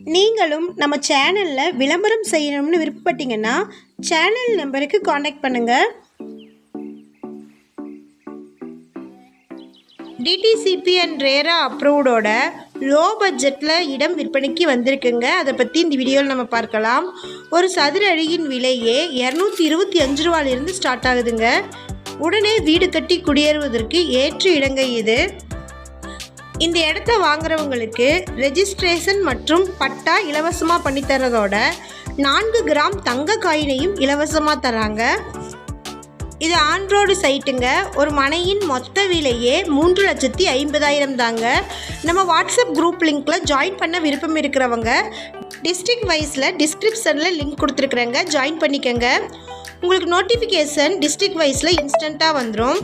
நீங்களும் நம்ம சேனலில் விளம்பரம் செய்யணும்னு விருப்பப்பட்டீங்கன்னா சேனல் நம்பருக்கு காண்டாக்ட் பண்ணுங்கள் டிடிசிபி அண்ட் ரேரா அப்ரூவ்டோட லோ பட்ஜெட்டில் இடம் விற்பனைக்கு வந்திருக்குங்க. அதை பற்றி இந்த வீடியோவில் நம்ம பார்க்கலாம். ஒரு சதுர அடியின் விலையே இரநூத்தி இருபத்தி அஞ்சு ரூபாயிலிருந்து ஸ்டார்ட் ஆகுதுங்க. உடனே வீடு கட்டி குடியேறுவதற்கு ஏற்ற இடங்க இது. இந்த இடத்த வாங்குறவங்களுக்கு ரெஜிஸ்ட்ரேஷன் மற்றும் பட்டா இலவசமாக பண்ணித்தரதோட நான்கு கிராம் தங்க காயினையும் இலவசமாக தராங்க இது ஆன்ரோடு சைட்டுங்க. ஒரு மனையின் மொத்த விலையே மூன்று லட்சத்தி ஐம்பதாயிரம் தாங்க. நம்ம வாட்ஸ்அப் குரூப் லிங்க்கில் ஜாயின் பண்ண விருப்பம் இருக்கிறவங்க டிஸ்ட்ரிக்ட் வைஸில் டிஸ்கிரிப்ஷனில் லிங்க் கொடுத்துருக்குறேங்க. ஜாயின் பண்ணிக்கோங்க. உங்களுக்கு நோட்டிஃபிகேஷன் டிஸ்ட்ரிக்ட் வைஸில் இன்ஸ்டண்ட்டாக வந்துடும்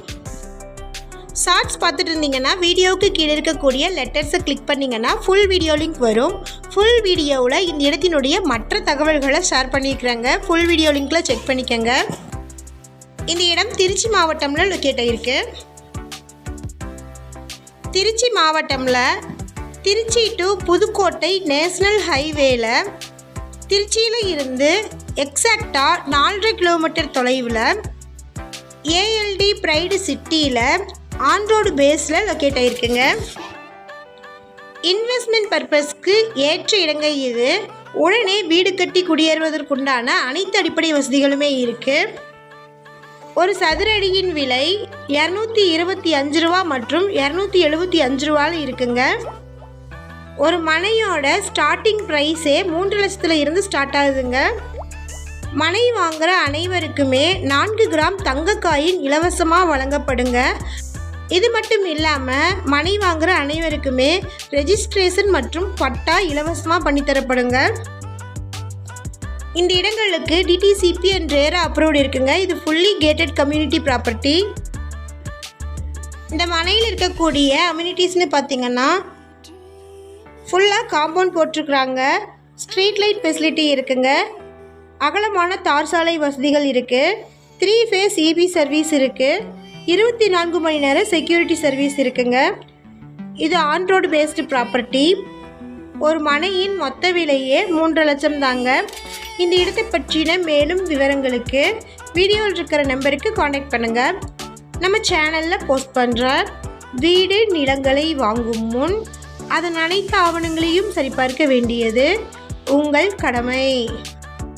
ஷார்ட்ஸ் பார்த்துட்டு இருந்தீங்கன்னா வீடியோவுக்கு கீழே இருக்கக்கூடிய லெட்டர்ஸை கிளிக் பண்ணிங்கன்னா ஃபுல் வீடியோ லிங்க் வரும். ஃபுல் வீடியோவில் இந்த இடத்தினுடைய மற்ற தகவல்களை ஷேர் பண்ணியிருக்கிறாங்க ஃபுல் வீடியோ லிங்க்கில் செக் பண்ணிக்கோங்க. இந்த இடம் திருச்சி மாவட்டம்ல லொக்கேட் ஆகிருக்கு திருச்சி மாவட்டம்ல திருச்சி டு புதுக்கோட்டை நேஷ்னல் ஹைவேல திருச்சியில் இருந்து எக்ஸாக்டாக நாலரை கிலோமீட்டர் தொலைவில் ஏஎல்டி ப்ரைடு சிட்டியில் ஆன்ரோடு பேஸில் லொக்கேட் ஆகிருக்குங்க இன்வெஸ்ட்மெண்ட் பர்பஸ்க்கு ஏற்ற இடங்க இது. உடனே வீடு கட்டி குடியேறுவதற்குண்டான அனைத்து அடிப்படை வசதிகளுமே இருக்குது ஒரு சதுர அடியின் விலை இரநூத்தி இருபத்தி அஞ்சு ரூபா மற்றும் இரநூத்தி எழுபத்தி அஞ்சு ரூபாவில் இருக்குங்க. ஒரு மனையோட ஸ்டார்டிங் ப்ரைஸே மூன்று லட்சத்தில் இருந்து ஸ்டார்ட் ஆகுதுங்க. மனை வாங்குகிற அனைவருக்குமே நான்கு கிராம் தங்கக்காயின் இலவசமாக வழங்கப்படுங்க. இது மட்டும் இல்லாமல் மனை வாங்குற அனைவருக்குமே ரெஜிஸ்ட்ரேஷன் மற்றும் பட்டா இலவசமாக பண்ணித்தரப்படுங்க இந்த இடங்களுக்கு டிடிசிபி அண்ட் ரேரா அப்ரூவ்டு இருக்குங்க. இது ஃபுல்லி கேட்டட் கம்யூனிட்டி ப்ராப்பர்ட்டி இந்த மனையில் இருக்கக்கூடிய அம்யூனிட்டிஸ்னு பார்த்தீங்கன்னா ஃபுல்லாக காம்பவுண்ட் போட்டிருக்குறாங்க. ஸ்ட்ரீட் லைட் ஃபெசிலிட்டி இருக்குங்க. அகலமான தார் சாலை வசதிகள் இருக்குது த்ரீ ஃபேஸ் இபி சர்வீஸ் இருக்குது இருபத்தி நான்கு மணி நேரம் செக்யூரிட்டி சர்வீஸ் இருக்குங்க. இது ஆன் ரோடு பேஸ்டு ப்ராப்பர்ட்டி ஒரு மனையின் மொத்த விலையே மூன்று லட்சம் தாங்க. இந்த இடத்தை பற்றின மேலும் விவரங்களுக்கு வீடியோவில் இருக்கிற நம்பருக்கு காண்டாக்ட் பண்ணுங்கள் நம்ம சேனலில் போஸ்ட் பண்ணுற வீடு நிலங்களை வாங்கும் முன் அதன் அனைத்து ஆவணங்களையும் சரிபார்க்க வேண்டியது உங்கள் கடமை.